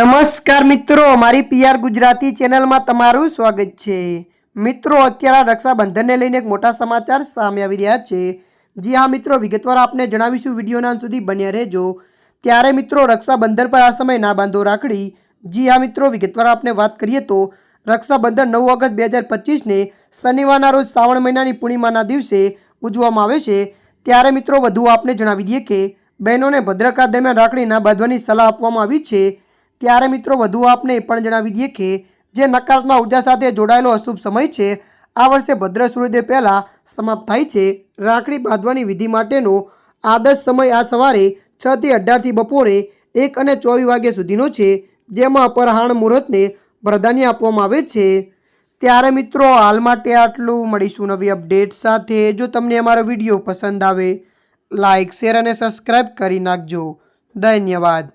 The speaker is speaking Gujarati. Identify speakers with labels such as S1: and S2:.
S1: નમસ્કાર મિત્રો મારી પીઆર ગુજરાતી ચેનલમાં તમારું સ્વાગત છે. મિત્રો, અત્યારે રક્ષાબંધનને લઈને એક મોટા સમાચાર સામે આવી રહ્યા છે. જી હા મિત્રો, વિગતવાર આપને જણાવીશું, વિડીયોના અંત સુધી બન્યા રહેજો. ત્યારે મિત્રો, રક્ષાબંધન પર આ સમય ના બાંધો રાખડી. જી હા મિત્રો, વિગતવાર આપને વાત કરીએ તો, રક્ષાબંધન નવ ઓગસ્ટ બે હજાર પચીસને શનિવારના રોજ શ્રાવણ મહિનાની પૂર્ણિમાના દિવસે ઉજવવામાં આવે છે. ત્યારે મિત્રો, વધુ આપને જણાવી દઈએ કે, બહેનોને ભદ્રકા દરમિયાન રાખડી ના બાંધવાની સલાહ આપવામાં આવી છે. ત્યારે મિત્રો વધુ આપને એ પણ જણાવી દઈએ કે જે નકારાત્મક ઊર્જા સાથે જોડાયેલો અશુભ સમય છે, આ વર્ષે ભદ્ર સૂર્યોદય પહેલાં સમાપ્ત થાય છે. રાખડી બાંધવાની વિધિ માટેનો આદર્શ સમય આ સવારે છથી અઢારથી બપોરે એક અને ચોવીસ વાગ્યા સુધીનો છે, જેમાં અપરાહણ મુહૂર્તને પ્રાધાન્ય આપવામાં આવે છે. ત્યારે મિત્રો હાલ માટે આટલું. મળીશું નવી અપડેટ સાથે. જો તમને અમારો વીડિયો પસંદ આવે લાઇક શેર અને સબસ્ક્રાઈબ કરી નાખજો. ધન્યવાદ.